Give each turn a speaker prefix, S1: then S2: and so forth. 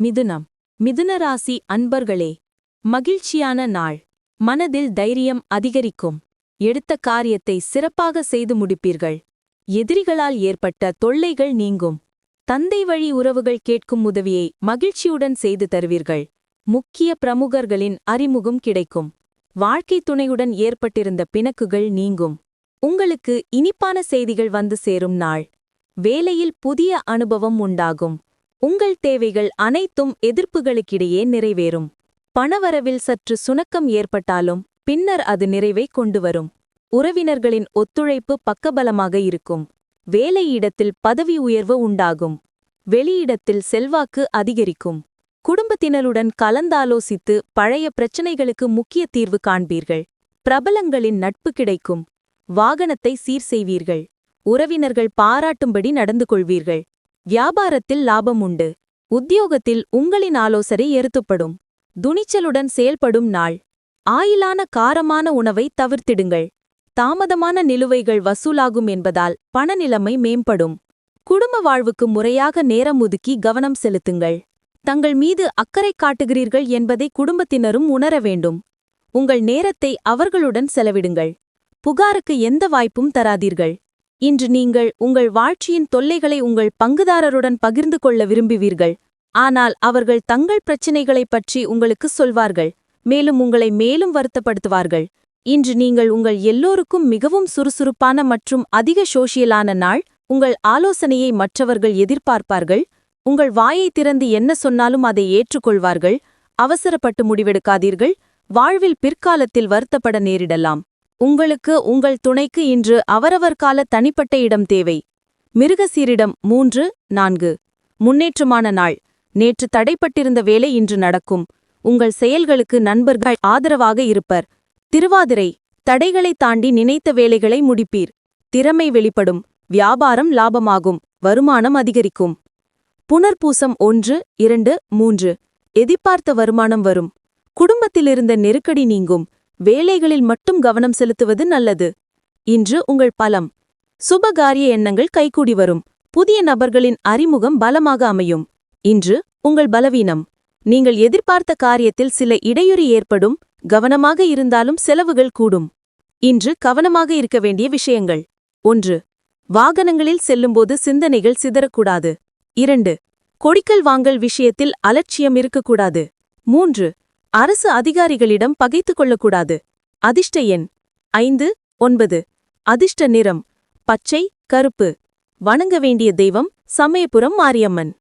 S1: மிதுனம். மிதுனராசி அன்பர்களே மகிழ்ச்சியான நாள். மனதில் தைரியம் அதிகரிக்கும். எடுத்த காரியத்தை சிறப்பாக செய்து முடிப்பீர்கள். எதிரிகளால் ஏற்பட்ட தொல்லைகள் நீங்கும். தந்தை வழி உறவுகள் கேட்கும் உதவியை மகிழ்ச்சியுடன் செய்து தருவீர்கள். முக்கிய பிரமுகர்களின் அறிமுகம் கிடைக்கும். வாழ்க்கை துணையுடன் ஏற்பட்டிருந்த பிணக்குகள் நீங்கும். உங்களுக்கு இனிப்பான செய்திகள் வந்து சேரும் நாள். வேலையில் புதிய அனுபவம் உண்டாகும். உங்கள் தேவைகள் அனைத்தும் எதிர்ப்புகளுக்கிடையே நிறைவேறும். பணவரவில் சற்று சுணக்கம் ஏற்பட்டாலும் பின்னர் அது நிறைவை கொண்டுவரும். உறவினர்களின் ஒத்துழைப்பு பக்கபலமாக இருக்கும். வேலையிடத்தில் பதவி உயர்வு உண்டாகும். வெளியிடத்தில் செல்வாக்கு அதிகரிக்கும். குடும்பத்தினருடன் கலந்தாலோசித்து பழைய பிரச்சனைகளுக்கு முக்கிய தீர்வு காண்பீர்கள். பிரபலங்களின் நட்பு கிடைக்கும். வாகனத்தை சீர் செய்வீர்கள். உறவினர்கள் பாராட்டும்படி நடந்து கொள்வீர்கள். வியாபாரத்தில் லாபம் உண்டு. உத்தியோகத்தில் உங்களின் ஆலோசனை எருத்துப்படும். துணிச்சலுடன் செயல்படும் நாள். ஆயிலான காரமான உணவை தவிர்த்திடுங்கள். தாமதமான நிலுவைகள் வசூலாகும் என்பதால் பணநிலைமை மேம்படும். குடும்ப வாழ்வுக்கு முறையாக நேரம் ஒதுக்கி கவனம் செலுத்துங்கள். தங்கள் மீது அக்கறை காட்டுகிறீர்கள் என்பதை குடும்பத்தினரும் உணர வேண்டும். உங்கள் நேரத்தை அவர்களுடன் செலவிடுங்கள். புகாருக்கு எந்த வாய்ப்பும் தராதீர்கள். இன்று நீங்கள் உங்கள் வாழ்ச்சியின் தொல்லைகளை உங்கள் பங்குதாரருடன் பகிர்ந்து கொள்ள விரும்புவீர்கள். ஆனால் அவர்கள் தங்கள் பிரச்சினைகளைப் பற்றி உங்களுக்கு சொல்வார்கள் மேலும் உங்களை மேலும் வருத்தப்படுத்துவார்கள். இன்று நீங்கள் உங்கள் எல்லோருக்கும் மிகவும் சுறுசுறுப்பான மற்றும் அதிக சோஷியலான நாள் உங்கள் ஆலோசனையை மற்றவர்கள் எதிர்பார்ப்பார்கள் உங்கள் வாயை திறந்து என்ன சொன்னாலும் அதை ஏற்றுக்கொள்வார்கள் அவசரப்பட்டு முடிவெடுக்காதீர்கள் வாழ்வில் பிற்காலத்தில் வருத்தப்பட நேரிடலாம். உங்களுக்கு உங்கள் துணைக்கு இன்று அவரவர் கால தனிப்பட்ட இடம் தேவை. மிருகசீரிடம் மூன்று நான்கு. முன்னேற்றமான நாள். நேற்று தடைப்பட்டிருந்த வேலை இன்று நடக்கும். உங்கள் செயல்களுக்கு நண்பர்கள் ஆதரவாக இருப்பர். திருவாதிரை. தடைகளை தாண்டி நினைத்த வேலைகளை முடிப்பீர். திறமை வெளிப்படும். வியாபாரம் லாபமாகும். வருமானம் அதிகரிக்கும். புனர்பூசம் ஒன்று இரண்டு மூன்று. எதிர்பார்த்த வருமானம் வரும். குடும்பத்திலிருந்த நெருக்கடி நீங்கும். வேலைகளில் மட்டும் கவனம் செலுத்துவது நல்லது. இன்று உங்கள் பலம் சுபகாரிய எண்ணங்கள் கைகூடி வரும். புதிய நபர்களின் அறிமுகம் பலமாக அமையும். இன்று உங்கள் பலவீனம் நீங்கள் எதிர்பார்த்த காரியத்தில் சில இடையூறு ஏற்படும். கவனமாக இருந்தாலும் செலவுகள் கூடும். இன்று கவனமாக இருக்க வேண்டிய விஷயங்கள். ஒன்று வாகனங்களில் செல்லும்போது சிந்தனைகள் சிதறக்கூடாது. இரண்டு கொடிக்கல் வாங்கல் விஷயத்தில் அலட்சியம் இருக்கக்கூடாது. மூன்று அரசு அதிகாரிகளிடம் பகைத்துக் கொள்ளக்கூடாது. அதிர்ஷ்ட எண் ஐந்து ஒன்பது. அதிர்ஷ்ட நிறம் பச்சை கருப்பு. வணங்க வேண்டிய தெய்வம் சமயபுரம் மாரியம்மன்.